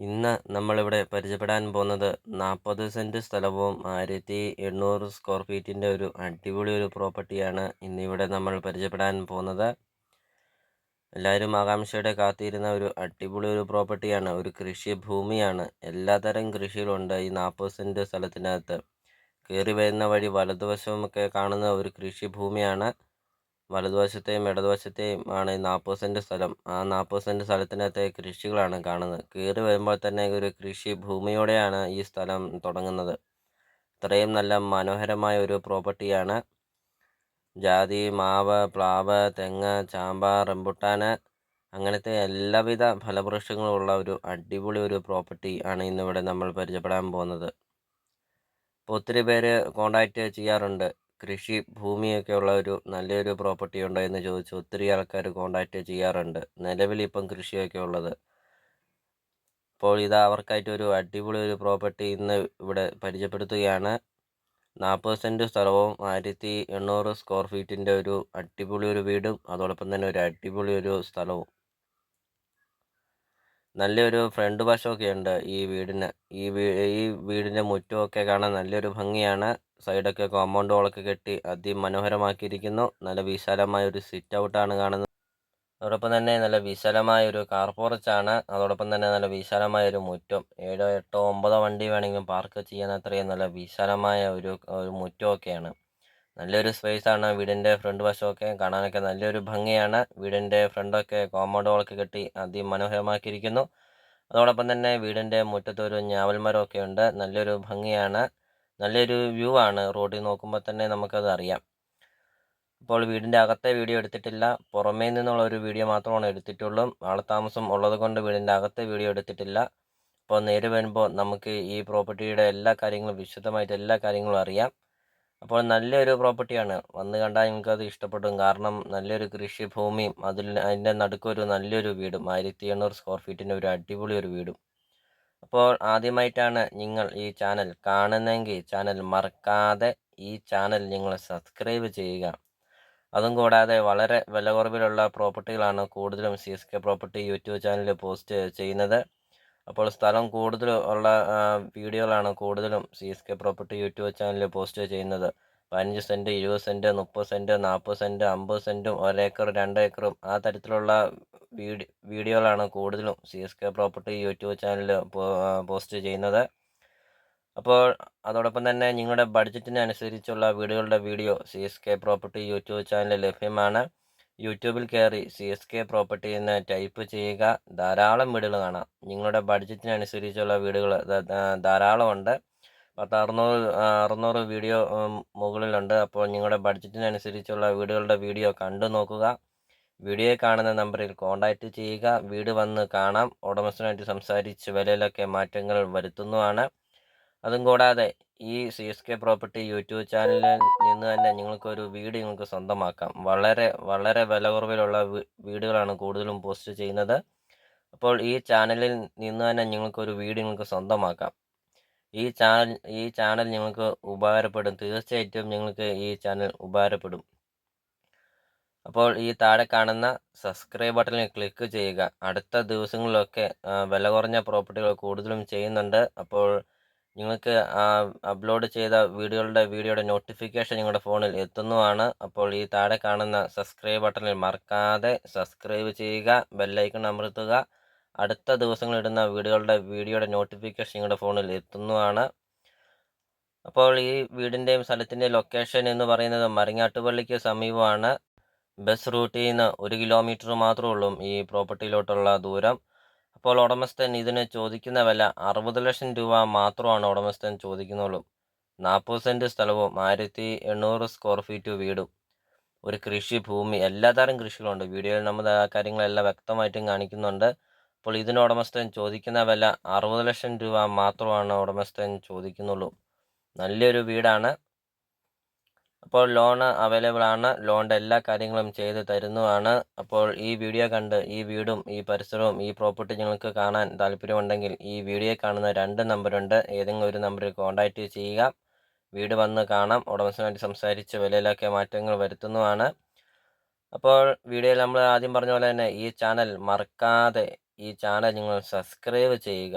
ഇന്ന് നമ്മളിവിടെ പരിചയപ്പെടാൻ പോകുന്നത് നാൽപ്പത് സെന്റ് സ്ഥലവും ആയിരത്തി എണ്ണൂറ് സ്ക്വയർ ഫീറ്റിന്റെ ഒരു അടിപൊളി ഒരു പ്രോപ്പർട്ടിയാണ് ഇന്നിവിടെ നമ്മൾ പരിചയപ്പെടാൻ പോകുന്നത്. എല്ലാവരും ആകാംക്ഷയുടെ കാത്തിരുന്ന ഒരു അടിപൊളി ഒരു പ്രോപ്പർട്ടിയാണ് ഒരു കൃഷി ഭൂമിയാണ് എല്ലാതരം കൃഷികളുണ്ട് ഈ നാൽപ്പത് സെന്റ് സ്ഥലത്തിനകത്ത്. കയറി വരുന്ന വഴി വലതുവശമൊക്കെ കാണുന്ന ഒരു കൃഷി ഭൂമിയാണ് വലതുവശത്തെയും ഇടതുവശത്തെയും ആണ് നാൽപ്പത് സെന്റ് സ്ഥലം. ആ നാൽപ്പത് സെന്റ് സ്ഥലത്തിനകത്തെ കൃഷികളാണ് കാണുന്നത്. കയറി വരുമ്പോൾ തന്നെ ഒരു കൃഷി ഭൂമിയോടെയാണ് ഈ സ്ഥലം തുടങ്ങുന്നത്. ഇത്രയും നല്ല മനോഹരമായ ഒരു പ്രോപ്പർട്ടിയാണ്. ജാതി മാവ് പ്ലാവ് തെങ്ങ് ചാമ്പ റംബുട്ടാൻ അങ്ങനത്തെ എല്ലാവിധ ഫലവൃക്ഷങ്ങളും ഉള്ള ഒരു അടിപൊളി ഒരു പ്രോപ്പർട്ടി ആണ് ഇന്നിവിടെ നമ്മൾ പരിചയപ്പെടാൻ പോകുന്നത്. ഒത്തിരി പേര് കോണ്ടാക്റ്റ് ചെയ്യാറുണ്ട്. കൃഷി ഭൂമിയൊക്കെ ഉള്ള ഒരു നല്ലൊരു പ്രോപ്പർട്ടി ഉണ്ടോ എന്ന് ചോദിച്ച് ഒത്തിരി ആൾക്കാർ കോണ്ടാക്റ്റ് ചെയ്യാറുണ്ട്. നിലവിൽ ഇപ്പം കൃഷിയൊക്കെ ഉള്ളത്. അപ്പോൾ ഇത് അവർക്കായിട്ട് ഒരു അടിപൊളി ഒരു പ്രോപ്പർട്ടി ഇന്ന് ഇവിടെ പരിചയപ്പെടുത്തുകയാണ്. നാൽപ്പത് സെന്റ് സ്ഥലവും ആയിരത്തി എണ്ണൂറ് സ്ക്വയർ ഫീറ്റിന്റെ ഒരു അടിപൊളി ഒരു വീടും അതോടൊപ്പം തന്നെ ഒരു അടിപൊളി ഒരു സ്ഥലവും. നല്ലൊരു ഫ്രണ്ട് വശമൊക്കെ ഉണ്ട് ഈ വീടിന്. ഈ വീ ഈ വീടിന്റെ മുറ്റമൊക്കെ കാണാൻ നല്ലൊരു ഭംഗിയാണ്. സൈഡൊക്കെ കോമ്പൗണ്ട് വളൊക്കെ കെട്ടി അതിമനോഹരമാക്കിയിരിക്കുന്നു. നല്ല വിശാലമായ ഒരു സിറ്റ് ഔട്ടാണ് കാണുന്നത്. അതോടൊപ്പം തന്നെ നല്ല വിശാലമായ ഒരു കാർ പോർച്ചാണ് അതോടൊപ്പം തന്നെ നല്ല വിശാലമായ ഒരു മുറ്റം. ഏഴോ എട്ടോ ഒമ്പതോ വണ്ടി വേണമെങ്കിലും പാർക്ക് ചെയ്യാൻ അത്രയും നല്ല വിശാലമായ ഒരു ഒരു മുറ്റമൊക്കെയാണ്. നല്ലൊരു സ്പേസ് ആണ്. വീടിന്റെ ഫ്രണ്ട് വശമൊക്കെ കാണാനൊക്കെ നല്ലൊരു ഭംഗിയാണ്. വീടിന്റെ ഫ്രണ്ടൊക്കെ കോമ്പൗണ്ട് വാളൊക്കെ കെട്ടി അതിമനോഹരമാക്കിയിരിക്കുന്നു. അതോടൊപ്പം തന്നെ വീടിന്റെ മുറ്റത്തൊരു ഞാവൽ മരമൊക്കെ ഉണ്ട്. നല്ലൊരു ഭംഗിയാണ്. നല്ലൊരു വ്യൂ ആണ്. റോഡിൽ നോക്കുമ്പോൾ തന്നെ നമുക്കത് അറിയാം. അപ്പോൾ വീടിന്റെ അകത്തെ വീഡിയോ എടുത്തിട്ടില്ല. പുറമേ നിന്നുള്ള ഒരു വീഡിയോ മാത്രമാണ് എടുത്തിട്ടുള്ളൂ. ആളത്താമസം ഉള്ളത് കൊണ്ട് വീടിന്റെ അകത്തെ വീഡിയോ എടുത്തിട്ടില്ല. അപ്പോൾ നേരെ വരുമ്പോൾ നമുക്ക് ഈ പ്രോപ്പർട്ടിയുടെ എല്ലാ കാര്യങ്ങളും വിശദമായിട്ട് എല്ലാ കാര്യങ്ങളും അറിയാം. അപ്പോൾ നല്ലൊരു പ്രോപ്പർട്ടിയാണ് വന്ന് കണ്ടാൽ നിങ്ങൾക്കത് ഇഷ്ടപ്പെടും. കാരണം നല്ലൊരു കൃഷിഭൂമിയും അതിൽ അതിന്റെ നടുക്കൊരു നല്ലൊരു വീടും ആയിരത്തി എണ്ണൂറ് സ്ക്വയർ ഫീറ്റിന്റെ ഒരു അടിപൊളി ഒരു വീടും. അപ്പോൾ ആദ്യമായിട്ടാണ് നിങ്ങൾ ഈ ചാനൽ കാണുന്നെങ്കിൽ ചാനൽ മറക്കാതെ ഈ ചാനൽ നിങ്ങൾ സബ്സ്ക്രൈബ് ചെയ്യുക. അതും കൂടാതെ വളരെ വില കുറവിലുള്ള പ്രോപ്പർട്ടികളാണ് കൂടുതലും C S K property YouTube ചാനലിൽ പോസ്റ്റ് ചെയ്യുന്നത്. അപ്പോൾ സ്ഥലം കൂടുതൽ ഉള്ള വീഡിയോകളാണ് കൂടുതലും C S K property YouTube ചാനലിൽ പോസ്റ്റ് ചെയ്യുന്നത്. പതിനഞ്ച് സെന്റ് ഇരുപത് സെന്റ് മുപ്പത് സെന്റ് നാൽപ്പത് സെന്റ് അമ്പത് സെന്റും ഒരേക്കർ രണ്ട് ഏക്കറും ആ തരത്തിലുള്ള വീഡിയോ വീഡിയോകളാണ് കൂടുതലും C S K property YouTube ചാനലിൽ പോസ്റ്റ് ചെയ്യുന്നത്. അപ്പോൾ അതോടൊപ്പം തന്നെ നിങ്ങളുടെ ബഡ്ജറ്റിന് അനുസരിച്ചുള്ള വീടുകളുടെ video C S K property YouTube ചാനലിൽ ലഭ്യമാണ്. യൂട്യൂബിൽ കയറി സി എസ് കെ പ്രോപ്പർട്ടി എന്ന് ടൈപ്പ് ചെയ്യുക. ധാരാളം വീടുകൾ കാണാം. നിങ്ങളുടെ ബഡ്ജറ്റിനനുസരിച്ചുള്ള വീടുകൾ ധാരാളമുണ്ട്. പത്ത് അറുന്നൂറ് അറുന്നൂറ് വീഡിയോ മുകളിലുണ്ട്. അപ്പോൾ നിങ്ങളുടെ ബഡ്ജറ്റിനനുസരിച്ചുള്ള വീടുകളുടെ വീഡിയോ കണ്ടു നോക്കുക. വീഡിയോ കാണുന്ന നമ്പറിൽ കോൺടാക്റ്റ് ചെയ്യുക. വീട് വന്ന് കാണാം. ഉടമസ്ഥനായിട്ട് സംസാരിച്ച് വിലയിലൊക്കെ മാറ്റങ്ങൾ വരുത്തുന്നതാണ്. അതും കൂടാതെ ഈ C S K property YouTube ചാനലിൽ നിന്ന് തന്നെ നിങ്ങൾക്കൊരു വീട് നിങ്ങൾക്ക് സ്വന്തമാക്കാം. വളരെ വളരെ വില കുറവിലുള്ള വീടുകളാണ് കൂടുതലും പോസ്റ്റ് ചെയ്യുന്നത്. അപ്പോൾ ഈ ചാനലിൽ നിന്ന് തന്നെ നിങ്ങൾക്കൊരു വീട് നിങ്ങൾക്ക് സ്വന്തമാക്കാം. ഈ ചാനൽ ഈ ചാനൽ നിങ്ങൾക്ക് ഉപകാരപ്പെടും. തീർച്ചയായിട്ടും നിങ്ങൾക്ക് ഈ ചാനൽ ഉപകാരപ്പെടും. അപ്പോൾ ഈ താഴെ കാണുന്ന സബ്സ്ക്രൈബ് ബട്ടണിൽ ക്ലിക്ക് ചെയ്യുക. അടുത്ത ദിവസങ്ങളിലൊക്കെ വില കുറഞ്ഞ പ്രോപ്പർട്ടികൾ കൂടുതലും ചെയ്യുന്നുണ്ട്. അപ്പോൾ നിങ്ങൾക്ക് അപ്ലോഡ് ചെയ്ത വീഡിയോകളുടെ വീഡിയോയുടെ നോട്ടിഫിക്കേഷൻ നിങ്ങളുടെ ഫോണിൽ എത്തുന്നതാണ്. അപ്പോൾ ഈ താഴെ കാണുന്ന സബ്സ്ക്രൈബ് ബട്ടണിൽ മറക്കാതെ സബ്സ്ക്രൈബ് ചെയ്യുക ബെല്ലൈക്കൺ അമർത്തുക. അടുത്ത ദിവസങ്ങളിടുന്ന വീഡിയോകളുടെ വീഡിയോയുടെ നോട്ടിഫിക്കേഷൻ നിങ്ങളുടെ ഫോണിൽ എത്തുന്നതാണ്. അപ്പോൾ ഈ വീടിന്റെയും സ്ഥലത്തിന്റെയും ലൊക്കേഷൻ എന്ന് പറയുന്നത് മറിങ്ങാട്ടുപള്ളിക്ക് സമീപമാണ്. ബസ് റൂട്ടിൽ നിന്ന് ഒരു കിലോമീറ്റർ മാത്രമേ ഉള്ളൂ ഈ പ്രോപ്പർട്ടിയിലോട്ടുള്ള ദൂരം. അപ്പോൾ ഉടമസ്ഥൻ ഇതിന് ചോദിക്കുന്ന വില അറുപത് ലക്ഷം രൂപ മാത്രമാണ് ഉടമസ്ഥൻ ചോദിക്കുന്നുള്ളൂ. നാൽപ്പത് സെന്റ് സ്ഥലവും ആയിരത്തി എണ്ണൂറ് സ്ക്വയർ ഫീറ്റ് വീടും. ഒരു കൃഷി ഭൂമി എല്ലാതരം കൃഷികളുണ്ട്. വീഡിയോയിൽ നമ്മൾ ആ കാര്യങ്ങളെല്ലാം വ്യക്തമായിട്ടും കാണിക്കുന്നുണ്ട്. അപ്പോൾ ഇതിന് ഉടമസ്ഥൻ ചോദിക്കുന്ന വില അറുപത് ലക്ഷം രൂപ മാത്രമാണ് ഉടമസ്ഥൻ ചോദിക്കുന്നുള്ളൂ. നല്ലൊരു വീടാണ്. അപ്പോൾ ലോൺ അവൈലബിൾ ആണ്. ലോണിന്റെ എല്ലാ കാര്യങ്ങളും ചെയ്ത് തരുന്നതാണ്. അപ്പോൾ ഈ വീഡിയോ കണ്ട് ഈ വീടും ഈ പരിസരവും ഈ പ്രോപ്പർട്ടി നിങ്ങൾക്ക് കാണാൻ താല്പര്യമുണ്ടെങ്കിൽ ഈ വീഡിയോ കാണുന്ന രണ്ട് നമ്പറുണ്ട് ഏതെങ്കിലും ഒരു നമ്പറിൽ കോൺടാക്റ്റ് ചെയ്യുക. വീട് വന്ന് കാണാം. ഉടമസ്ഥനായിട്ട് സംസാരിച്ച് വിലയിലൊക്കെ മാറ്റങ്ങൾ വരുത്തുന്നതാണ്. അപ്പോൾ വീഡിയോയിൽ നമ്മൾ ആദ്യം പറഞ്ഞ പോലെ തന്നെ ഈ ചാനൽ മറക്കാതെ ഈ ചാനൽ നിങ്ങൾ സബ്സ്ക്രൈബ് ചെയ്യുക.